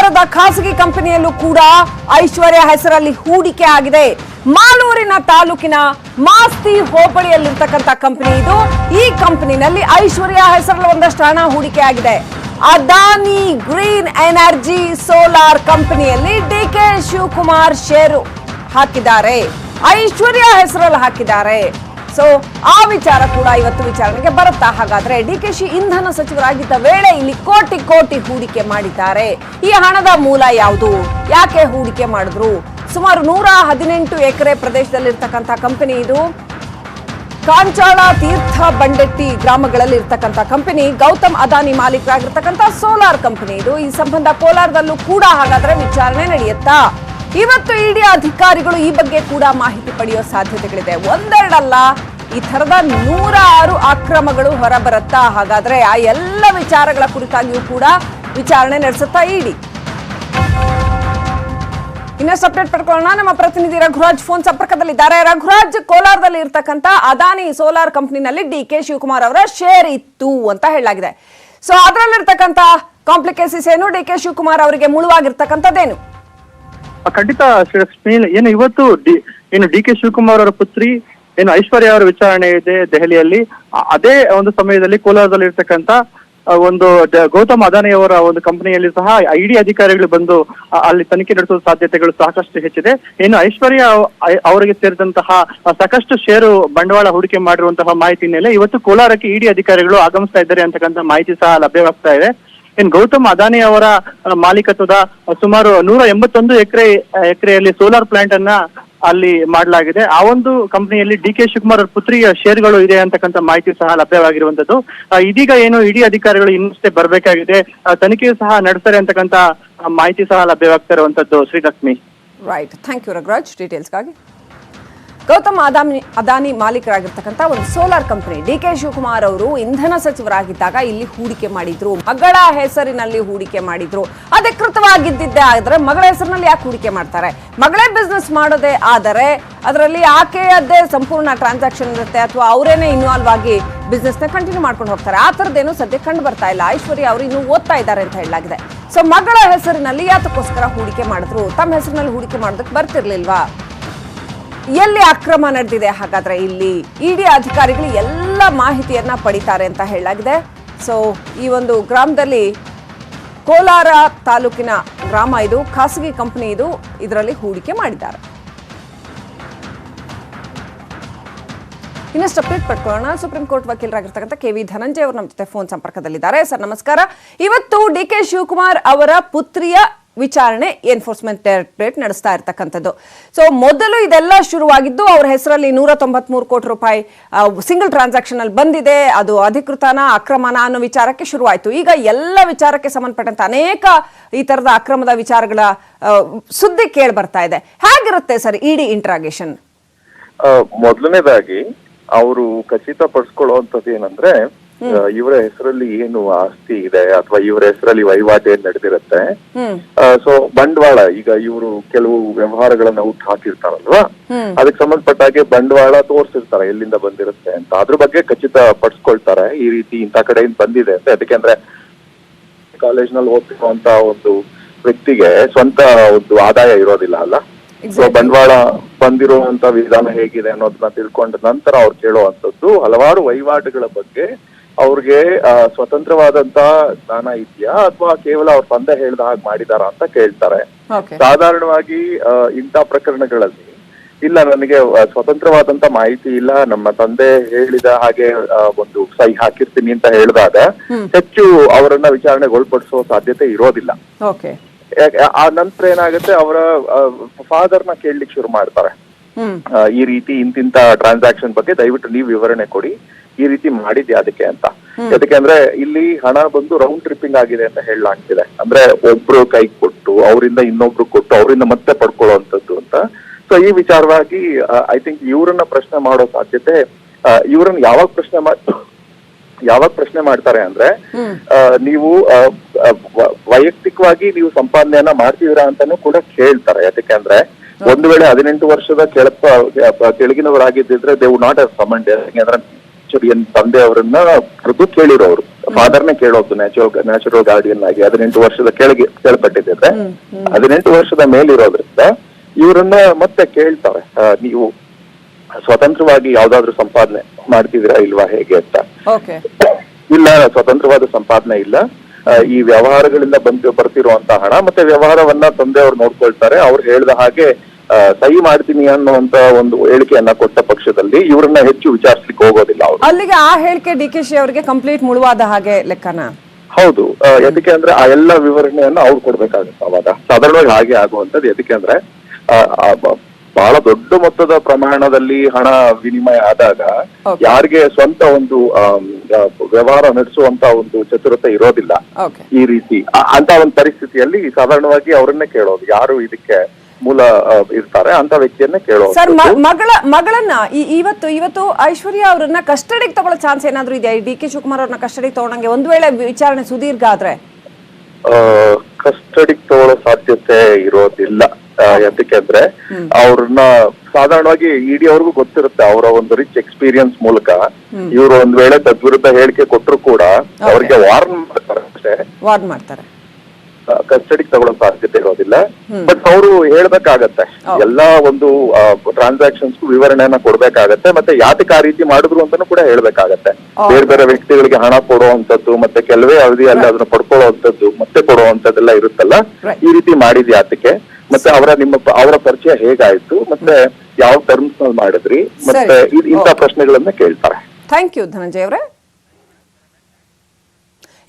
ಕೋಲಾರದ ಖಾಸಗಿ ಕಂಪನಿಯಲ್ಲೂ ಕೂಡ ಐಶ್ವರ್ಯ ಹೆಸರಲ್ಲಿ ಹೂಡಿಕೆ ಆಗಿದೆ. ಮಾಲೂರಿನ ತಾಲೂಕಿನ ಮಾಸ್ತಿ ಹೋಬಳಿಯಲ್ಲಿರ್ತಕ್ಕಂಥ ಕಂಪನಿ ಇದು. ಈ ಕಂಪನಿನಲ್ಲಿ ಐಶ್ವರ್ಯ ಹೆಸರಲ್ಲಿ ಒಂದಷ್ಟು ಹಣ ಹೂಡಿಕೆ ಆಗಿದೆ. ಅದಾನಿ ಗ್ರೀನ್ ಎನರ್ಜಿ ಸೋಲಾರ್ ಕಂಪನಿಯಲ್ಲಿ ಡಿ ಕೆ ಶಿವಕುಮಾರ್ ಷೇರು ಹಾಕಿದ್ದಾರೆ. ಐಶ್ವರ್ಯ ಹೆಸರಲ್ಲಿ ಹಾಕಿದ್ದಾರೆ. ಸೊ ಆ ವಿಚಾರ ಕೂಡ ಇವತ್ತು ವಿಚಾರಣೆಗೆ ಬರುತ್ತಾ? ಹಾಗಾದ್ರೆ ಡಿ ಕೆ ಶಿ ಇಂಧನ ಸಚಿವರಾಗಿದ್ದ ವೇಳೆ ಇಲ್ಲಿ ಕೋಟಿ ಕೋಟಿ ಹೂಡಿಕೆ ಮಾಡಿದ್ದಾರೆ. ಈ ಹಣದ ಮೂಲ ಯಾವುದು? ಯಾಕೆ ಹೂಡಿಕೆ ಮಾಡಿದ್ರು? ಸುಮಾರು ನೂರ ಹದಿನೆಂಟು ಎಕರೆ ಪ್ರದೇಶದಲ್ಲಿರ್ತಕ್ಕಂಥ ಕಂಪನಿ ಇದು. ಕಾಂಚಾಳ ತೀರ್ಥ ಬಂಡೆಟ್ಟಿ ಗ್ರಾಮಗಳಲ್ಲಿ ಇರ್ತಕ್ಕಂಥ ಕಂಪನಿ, ಗೌತಮ್ ಅದಾನಿ ಮಾಲೀಕರಾಗಿರ್ತಕ್ಕಂಥ ಸೋಲಾರ್ ಕಂಪನಿ ಇದು. ಈ ಸಂಬಂಧ ಕೋಲಾರದಲ್ಲೂ ಕೂಡ ಹಾಗಾದ್ರೆ ವಿಚಾರಣೆ ನಡೆಯುತ್ತಾ? ಇವತ್ತು ಇಡಿ ಅಧಿಕಾರಿಗಳು ಈ ಬಗ್ಗೆ ಕೂಡ ಮಾಹಿತಿ ಪಡೆಯೋ ಸಾಧ್ಯತೆಗಳಿದೆ. ಒಂದೆರಡಲ್ಲ ಈ ಥರದ ನೂರಾರು ಅಕ್ರಮಗಳು ಹೊರಬರುತ್ತಾ, ಹಾಗಾದ್ರೆ ಆ ಎಲ್ಲ ವಿಚಾರಗಳ ಕುರಿತಾಗಿಯೂ ಕೂಡ ವಿಚಾರಣೆ ನಡೆಸುತ್ತಾ ಇಡಿ. ಇನ್ನಷ್ಟು ಅಪ್ಡೇಟ್ ಪಡ್ಕೊಳ್ಳೋಣ. ನಮ್ಮ ಪ್ರತಿನಿಧಿ ರಘುರಾಜ್ ಫೋನ್ ಸಂಪರ್ಕದಲ್ಲಿದ್ದಾರೆ. ರಘುರಾಜ್, ಕೋಲಾರದಲ್ಲಿ ಇರ್ತಕ್ಕಂಥ ಅದಾನಿ ಸೋಲಾರ್ ಕಂಪ್ನಿನಲ್ಲಿ ಡಿ ಕೆ ಶಿವಕುಮಾರ್ ಅವರ ಶೇರ್ ಇತ್ತು ಅಂತ ಹೇಳಲಾಗಿದೆ. ಸೊ ಅದರಲ್ಲಿರ್ತಕ್ಕಂಥ ಕಾಂಪ್ಲಿಕೇಸಿಸ್ ಏನು? ಡಿ ಕೆ ಶಿವಕುಮಾರ್ ಅವರಿಗೆ ಮುಳುವಾಗಿರ್ತಕ್ಕಂಥದ್ದೇನು? ಖಂಡಿತ ಶ್ರೀಲಕ್ಷ್ಮಿ ಏನು ಇವತ್ತು ಡಿ, ಏನು ಡಿ ಕೆ ಶಿವಕುಮಾರ್ ಅವರ ಪುತ್ರಿ ಏನು ಐಶ್ವರ್ಯ ಅವರ ವಿಚಾರಣೆ ಇದೆ ದೆಹಲಿಯಲ್ಲಿ. ಅದೇ ಒಂದು ಸಮಯದಲ್ಲಿ ಕೋಲಾರದಲ್ಲಿ ಇರ್ತಕ್ಕಂತ ಒಂದು ಗೌತಮ್ ಅದಾನಿ ಅವರ ಒಂದು ಕಂಪನಿಯಲ್ಲಿ ಸಹ ಐಡಿ ಅಧಿಕಾರಿಗಳು ಬಂದು ಅಲ್ಲಿ ತನಿಖೆ ನಡೆಸುವ ಸಾಧ್ಯತೆಗಳು ಸಾಕಷ್ಟು ಹೆಚ್ಚಿದೆ. ಇನ್ನು ಐಶ್ವರ್ಯ ಅವರಿಗೆ ಸೇರಿದಂತಹ ಸಾಕಷ್ಟು ಷೇರು ಬಂಡವಾಳ ಹೂಡಿಕೆ ಮಾಡಿರುವಂತಹ ಮಾಹಿತಿ ಮೇಲೆ ಇವತ್ತು ಕೋಲಾರಕ್ಕೆ ಇಡಿ ಅಧಿಕಾರಿಗಳು ಆಗಮಿಸ್ತಾ ಇದ್ದಾರೆ ಅಂತಕ್ಕಂಥ ಮಾಹಿತಿ ಸಹ ಲಭ್ಯವಾಗ್ತಾ ಇದೆ. ಇನ್ ಗೌತಮ್ ಅದಾನಿ ಅವರ ಮಾಲೀಕತ್ವದ ಸುಮಾರು ನೂರ ಎಂಬತ್ತೊಂದು ಎಕರೆ ಎಕರೆಯಲ್ಲಿ ಸೋಲಾರ್ ಪ್ಲಾಂಟ್ ಅನ್ನ ಅಲ್ಲಿ ಮಾಡಲಾಗಿದೆ. ಆ ಒಂದು ಕಂಪನಿಯಲ್ಲಿ ಡಿ ಕೆ ಶಿವಕುಮಾರ್ ಅವರ ಪುತ್ರಿಯ ಷೇರ್ಗಳು ಇದೆ ಅಂತಕ್ಕಂಥ ಮಾಹಿತಿ ಸಹ ಲಭ್ಯವಾಗಿರುವಂತದ್ದು ಇದೀಗ ಏನು ಇಡೀ ಅಧಿಕಾರಿಗಳು ಇನ್ನಷ್ಟೇ ಬರಬೇಕಾಗಿದೆ. ತನಿಖೆ ಸಹ ನಡೆಸ್ತಾರೆ ಅಂತಕ್ಕಂಥ ಮಾಹಿತಿ ಸಹ ಲಭ್ಯವಾಗ್ತಾ ಇರುವಂತದ್ದು Srilakshmi. Right thank you Raghuraj ಡೀಟೇಲ್ಸ್ಗಾಗಿ Gautam Adani Adani ಮಾಲೀಕರಾಗಿರ್ತಕ್ಕಂಥ ಒಂದು solar company. D K Shivakumar ಅವರು ಇಂಧನ ಸಚಿವರಾಗಿದ್ದಾಗ ಇಲ್ಲಿ ಹೂಡಿಕೆ ಮಾಡಿದ್ರು. ಮಗಳ ಹೆಸರಿನಲ್ಲಿ ಹೂಡಿಕೆ ಮಾಡಿದ್ರು. ಅಧಿಕೃತವಾಗಿದ್ದಿದ್ದೇ ಆದರೆ ಮಗಳ ಹೆಸರಿನಲ್ಲಿ ಯಾಕೆ ಹೂಡಿಕೆ ಮಾಡ್ತಾರೆ? ಮಗಳೇ ಬಿಸ್ನೆಸ್ ಮಾಡೋದೇ ಆದರೆ ಅದರಲ್ಲಿ ಆಕೆಯದ್ದೇ ಸಂಪೂರ್ಣ ಟ್ರಾನ್ಸಾಕ್ಷನ್ ಇರುತ್ತೆ ಅಥವಾ ಅವರೇನೆ ಇನ್ವಾಲ್ವ್ ಆಗಿ ಬಿಸ್ನೆಸ್ನ ಕಂಟಿನ್ಯೂ ಮಾಡ್ಕೊಂಡು ಹೋಗ್ತಾರೆ. ಆ ಥರದ್ದೇನು ಸದ್ಯ ಕಂಡು ಬರ್ತಾ ಇಲ್ಲ. ಐಶ್ವರ್ಯ ಅವರು ಇನ್ನೂ ಓದ್ತಾ ಇದ್ದಾರೆ ಅಂತ ಹೇಳಲಾಗಿದೆ. ಸೊ ಮಗಳ ಹೆಸರಿನಲ್ಲಿ ಯಾತಕ್ಕೋಸ್ಕರ ಹೂಡಿಕೆ ಮಾಡಿದ್ರು? ತಮ್ಮ ಹೆಸರಿನಲ್ಲಿ ಹೂಡಿಕೆ ಮಾಡೋದಕ್ಕೆ ಬರ್ತಿರ್ಲಿಲ್ವಾ? ಎಲ್ಲಿ ಅಕ್ರಮ ನಡೆದಿದೆ? ಹಾಗಾದ್ರೆ ಇಲ್ಲಿ ಇಡಿ ಅಧಿಕಾರಿಗಳು ಎಲ್ಲ ಮಾಹಿತಿಯನ್ನ ಪಡಿತಾರೆ ಅಂತ ಹೇಳಲಾಗಿದೆ. ಸೊ ಈ ಒಂದು ಗ್ರಾಮದಲ್ಲಿ ಕೋಲಾರ ತಾಲೂಕಿನ ಗ್ರಾಮ ಇದು, ಖಾಸಗಿ ಕಂಪನಿ ಇದು, ಇದರಲ್ಲಿ ಹೂಡಿಕೆ ಮಾಡಿದ್ದಾರೆ. ಇನ್ನಷ್ಟು ಅಪ್ಡೇಟ್ ಪಡ್ಕೊಳ್ಳೋಣ. ಸುಪ್ರೀಂ ಕೋರ್ಟ್ ವಕೀಲರಾಗಿರ್ತಕ್ಕಂಥ ಕೆ ವಿ ಧನಂಜಯ ಅವರು ನಮ್ಮ ಜೊತೆ ಫೋನ್ ಸಂಪರ್ಕದಲ್ಲಿದ್ದಾರೆ. ಸರ್, ನಮಸ್ಕಾರ. ಇವತ್ತು ಡಿ ಕೆ ಶಿವಕುಮಾರ್ ಅವರ ಪುತ್ರಿಯ ವಿಚಾರಣೆ ಎನ್ಫೋರ್ಸ್ಮೆಂಟ್ ಡೈರೆಕ್ಟರೇಟ್ ನಡೆಸ್ತಾ ಇರ್ತಕ್ಕಂಥದ್ದು. ಸೊ ಮೊದಲು ಇದೆಲ್ಲ ಶುರುವಾಗಿದ್ದು ಅವ್ರ ಹೆಸರಲ್ಲಿ ನೂರ ತೊಂಬತ್ಮೂರು ಕೋಟಿ ರೂಪಾಯಿ ಸಿಂಗಲ್ ಟ್ರಾನ್ಸಾಕ್ಷನ್ ಅಲ್ಲಿ ಬಂದಿದೆ. ಅದು ಅಧಿಕೃತನ ಅಕ್ರಮನ ಅನ್ನೋ ವಿಚಾರಕ್ಕೆ ಶುರುವಾಯಿತು. ಈಗ ಎಲ್ಲ ವಿಚಾರಕ್ಕೆ ಸಂಬಂಧಪಟ್ಟಂತ ಅನೇಕ ಈ ತರದ ಅಕ್ರಮದ ವಿಚಾರಗಳ ಸುದ್ದಿ ಕೇಳಿ ಬರ್ತಾ ಇದೆ. ಹೇಗಿರುತ್ತೆ ಸರ್ ಇಡಿ ಇಂಟ್ರಾಗೇಷನ್ ಮೊದಲನೇದಾಗಿ, ಅವರು ಖಚಿತಪಡಿಸ್ಕೊಳ್ಳುವಂಥದ್ದು ಏನಂದ್ರೆ ಇವರ ಹೆಸರಲ್ಲಿ ಏನು ಆಸ್ತಿ ಇದೆ ಅಥವಾ ಇವರ ಹೆಸರಲ್ಲಿ ವಹಿವಾಟು ಏನ್ ನಡೆದಿರುತ್ತೆ? ಸೊ ಬಂಡವಾಳ ಈಗ ಇವರು ಕೆಲವು ವ್ಯವಹಾರಗಳನ್ನ ಹುಟ್ಟು ಹಾಕಿರ್ತಾರಲ್ವಾ? ಅದಕ್ಕೆ ಸಂಬಂಧಪಟ್ಟ ಹಾಗೆ ಬಂಡವಾಳ ತೋರಿಸಿರ್ತಾರೆ ಎಲ್ಲಿಂದ ಬಂದಿರುತ್ತೆ ಅಂತ. ಅದ್ರ ಬಗ್ಗೆ ಖಚಿತ ಪಡಿಸ್ಕೊಳ್ತಾರೆ ಈ ರೀತಿ ಇಂಥ ಕಡೆಯಿಂದ ಬಂದಿದೆ ಅಂತ. ಯಾಕೆಂದ್ರೆ ಕಾಲೇಜ್ನಲ್ಲಿ ಓದ್ತಿರುವಂತ ಒಂದು ವ್ಯಕ್ತಿಗೆ ಸ್ವಂತ ಒಂದು ಆದಾಯ ಇರೋದಿಲ್ಲ ಅಲ್ಲ? ಸೊ ಬಂಡವಾಳ ಬಂದಿರುವಂತ ವಿಧಾನ ಹೇಗಿದೆ ಅನ್ನೋದನ್ನ ತಿಳ್ಕೊಂಡ ನಂತರ ಅವ್ರು ಕೇಳುವಂತದ್ದು ಹಲವಾರು ವಹಿವಾಟುಗಳ ಬಗ್ಗೆ ಅವ್ರಿಗೆ ಸ್ವತಂತ್ರವಾದಂತ ಜ್ಞಾನ ಇದೆಯಾ? ಅಥವಾ ಕೇವಲ ಅವ್ರ ತಂದೆ ಹೇಳ್ದ ಹಾಗೆ ಮಾಡಿದಾರ ಅಂತ ಕೇಳ್ತಾರೆ. ಸಾಧಾರಣವಾಗಿ ಇಂಥ ಪ್ರಕರಣಗಳಲ್ಲಿ ಇಲ್ಲ ನನಗೆ ಸ್ವತಂತ್ರವಾದಂತ ಮಾಹಿತಿ ಇಲ್ಲ ನಮ್ಮ ತಂದೆ ಹೇಳಿದ ಹಾಗೆ ಒಂದು ಸಹಿ ಹಾಕಿರ್ತೀನಿ ಅಂತ ಹೇಳಿದಾಗ ಹೆಚ್ಚು ಅವರನ್ನ ವಿಚಾರಣೆಗೊಳಪಡಿಸುವ ಸಾಧ್ಯತೆ ಇರೋದಿಲ್ಲ. ಆ ನಂತರ ಏನಾಗುತ್ತೆ ಅವರ ಫಾದರ್ನ ಕೇಳಲಿಕ್ಕೆ ಶುರು ಮಾಡ್ತಾರೆ. ಈ ರೀತಿ ಇಂತಿಂತ ಟ್ರಾನ್ಸಾಕ್ಷನ್ ಬಗ್ಗೆ ದಯವಿಟ್ಟು ನೀವು ವಿವರಣೆ ಕೊಡಿ. ಈ ರೀತಿ ಮಾಡಿದ್ಯಾ ಅದಕ್ಕೆ ಅಂತ. ಯಾಕಂದ್ರೆ ಇಲ್ಲಿ ಹಣ ಬಂದು ರೌಂಡ್ ಟ್ರಿಪ್ಪಿಂಗ್ ಆಗಿದೆ ಅಂತ ಹೇಳಲಾಗ್ತಿದೆ. ಅಂದ್ರೆ ಒಬ್ರು ಕೈ ಕೊಟ್ಟು ಅವರಿಂದ ಇನ್ನೊಬ್ರು ಕೊಟ್ಟು ಅವರಿಂದ ಮತ್ತೆ ಪಡ್ಕೊಳ್ಳುವಂತದ್ದು ಅಂತ. ಸೊ ಈ ವಿಚಾರವಾಗಿ ಐ ಥಿಂಕ್ ಇವರನ್ನ ಪ್ರಶ್ನೆ ಮಾಡೋ ಸಾಧ್ಯತೆ ಇವರನ್ನ ಯಾವಾಗ ಪ್ರಶ್ನೆ ಮಾಡ್ ಯಾವಾಗ ಪ್ರಶ್ನೆ ಮಾಡ್ತಾರೆ ಅಂದ್ರೆ ಆ, ನೀವು ವೈಯಕ್ತಿಕವಾಗಿ ನೀವು ಸಂಪಾದನೆಯನ್ನ ಮಾಡ್ತಿದ್ದೀರಾ ಅಂತಾನು ಕೂಡ ಕೇಳ್ತಾರೆ. ಯಾಕಂದ್ರೆ ಒಂದು ವೇಳೆ ಹದಿನೆಂಟು ವರ್ಷದ ಕೆಳಪ ಕೆಳಗಿನವರಾಗಿದ್ದಿದ್ರೆ they would not have summoned ಯಾಕಂದ್ರೆ ಕಸ್ಟಡಿಯನ್ ತಂದೆ ಅವರನ್ನ ಕರೆದು ಕೇಳಿರೋರು ಫಾದರ್ನೇ ಕೇಳೋದು ನ್ಯಾಚುರಲ್ ನ್ಯಾಚುರಲ್ ಗಾರ್ಡಿಯನ್ ಆಗಿ ಹದಿನೆಂಟು ವರ್ಷದ ಕೆಳಗೆ ಕೇಳ್ಪಟ್ಟಿದ್ರೆ ಹದಿನೆಂಟು ವರ್ಷದ ಮೇಲಿರೋದ್ರಿಂದ ಇವರನ್ನ ಮತ್ತೆ ಕೇಳ್ತಾರೆ ನೀವು ಸ್ವತಂತ್ರವಾಗಿ ಯಾವ್ದಾದ್ರು ಸಂಪಾದನೆ ಮಾಡ್ತಿದ್ದೀರಾ ಇಲ್ವಾ ಹೇಗೆ ಅಂತ. ಇಲ್ಲ ಸ್ವತಂತ್ರವಾದ ಸಂಪಾದನೆ ಇಲ್ಲ. ಈ ವ್ಯವಹಾರಗಳಿಂದ ಬಂದು ಬರ್ತಿರುವಂತ ಹಣ ಮತ್ತೆ ವ್ಯವಹಾರವನ್ನ ತಂದೆ ಅವ್ರು ನೋಡ್ಕೊಳ್ತಾರೆ ಅವ್ರು ಹೇಳ್ದ ಹಾಗೆ ಸಹಿ ಮಾಡ್ತೀನಿ ಅನ್ನುವಂತ ಒಂದು ಹೇಳಿಕೆಯನ್ನ ಕೊಟ್ಟ ಪಕ್ಷದಲ್ಲಿ ಇವ್ರನ್ನ ಹೆಚ್ಚು ವಿಚಾರಿಸ್ಲಿಕ್ಕೆ ಹೋಗೋದಿಲ್ಲ ಅವರು. ಅಲ್ಲಿಗೆ ಆ ಹೇಳಿಕೆ ಡಿ ಕೆ ಶಿ ಅವರಿಗೆ ಕಂಪ್ಲೀಟ್ ಮುಳುವಾದ ಹಾಗೆ ಲೆಕ್ಕನ? ಹೌದು. ಎದಕ್ಕೆ ಯಾಕೆ ಅಂದ್ರೆ ಆ ಎಲ್ಲ ವಿವರಣೆಯನ್ನ ಅವ್ರು ಕೊಡ್ಬೇಕಾಗುತ್ತೆ ಅವಾಗ. ಸಾಧಾರಣವಾಗಿ ಹಾಗೆ ಆಗುವಂತದ್ದು ಎದಕ್ಕೆ ಅಂದ್ರೆ ಬಹಳ ದೊಡ್ಡ ಮೊತ್ತದ ಪ್ರಮಾಣದಲ್ಲಿ ಹಣ ವಿನಿಮಯ ಆದಾಗ. ಯಾರಿಗೆ ಸ್ವಂತ ಒಂದು ವ್ಯವಹಾರ ನಡೆಸುವಂತ ಒಂದು ಚತುರತೆ ಇರೋದಿಲ್ಲ. ಈ ರೀತಿ. ಅಂತ ಒಂದು ಪರಿಸ್ಥಿತಿಯಲ್ಲಿ ಸಾಧಾರಣವಾಗಿ ಅವರನ್ನೇ ಕೇಳೋದು. ಯಾರು ಇದಕ್ಕೆ ಮೂಲ ಇರ್ತಾರೆ ಅಂತ ವ್ಯಕ್ತಿಯನ್ನ ಕೇಳೋ ಸರ್ ಮಗಳ ಮಗಳನ್ನ ಈ ಇವತ್ತು ಇವತ್ತು ಐಶ್ವರ್ಯ ಅವರನ್ನ ಕಸ್ಟಡಿಗೆ ತಗೊಳ್ಳೋ ಚಾನ್ಸ್ ಏನಾದ್ರು ಇದೆಯಾ? ಡಿ ಕೆ ಶಿವಕುಮಾರ್ ಅವ್ರನ್ನ ಕಸ್ಟಡಿಗೆ ತಗೊಂಡಂಗೆ ಒಂದ್ ವೇಳೆ ವಿಚಾರಣೆ ಸುದೀರ್ಘ ಆದ್ರೆ. ಕಸ್ಟಡಿಗೆ ತಗೊಳ್ಳೋ ಸಾಧ್ಯತೆ ಇರೋದಿಲ್ಲ. ಯಾಕೆಂದ್ರೆ ಅವ್ರನ್ನ ಸಾಧಾರಣವಾಗಿ ಇಡಿ ಅವ್ರಿಗೂ ಗೊತ್ತಿರುತ್ತೆ. ಅವರ ಒಂದು ರಿಚ್ ಎಕ್ಸ್ಪೀರಿಯನ್ಸ್ ಮೂಲಕ ಇವರು ಒಂದ್ ವೇಳೆ ತದ್ವಿರುದ್ಧ ಹೇಳಿಕೆ ಕೊಟ್ಟರು ಕೂಡ ಅವ್ರಿಗೆ ವಾರ್ನ್ ಮಾಡ್ತಾರೆ ಅಷ್ಟೇ. ವಾರ್ನ್ ಮಾಡ್ತಾರೆ. ಕಸ್ಟಡಿಗೆ ತಗೊಳ್ಳೋ ಸಾಧ್ಯತೆ ಇರೋದಿಲ್ಲ. ಬಟ್ ಅವರು ಹೇಳ್ಬೇಕಾಗತ್ತೆ. ಎಲ್ಲಾ ಒಂದು ಟ್ರಾನ್ಸಾಕ್ಷನ್ಸ್ ವಿವರಣೆಯನ್ನ ಕೊಡ್ಬೇಕಾಗತ್ತೆ ಮತ್ತೆ ಯಾತಕ್ಕೆ ಆ ರೀತಿ ಮಾಡಿದ್ರು ಅಂತಾನು ಕೂಡ ಹೇಳ್ಬೇಕಾಗತ್ತೆ. ಬೇರೆ ಬೇರೆ ವ್ಯಕ್ತಿಗಳಿಗೆ ಹಣ ಕೊಡುವಂತದ್ದು ಮತ್ತೆ ಕೆಲವೇ ಅವಧಿಯಲ್ಲಿ ಅದನ್ನ ಪಡ್ಕೊಳ್ಳುವಂತದ್ದು ಮತ್ತೆ ಕೊಡುವಂತದ್ದೆಲ್ಲ ಇರುತ್ತಲ್ಲ? ಈ ರೀತಿ ಮಾಡಿದ್ ಯಾತಕ್ಕೆ? ಮತ್ತೆ ಅವರ ನಿಮ್ಮ ಅವರ ಪರಿಚಯ ಹೇಗಾಯ್ತು? ಮತ್ತೆ ಯಾವ ಟರ್ಮ್ಸ್ನಲ್ಲಿ ಮಾಡಿದ್ರಿ? ಮತ್ತೆ ಇಂತ ಪ್ರಶ್ನೆಗಳನ್ನ ಕೇಳ್ತಾರೆ. ಥ್ಯಾಂಕ್ ಯು ಧನಂಜಯ ಅವರೇ.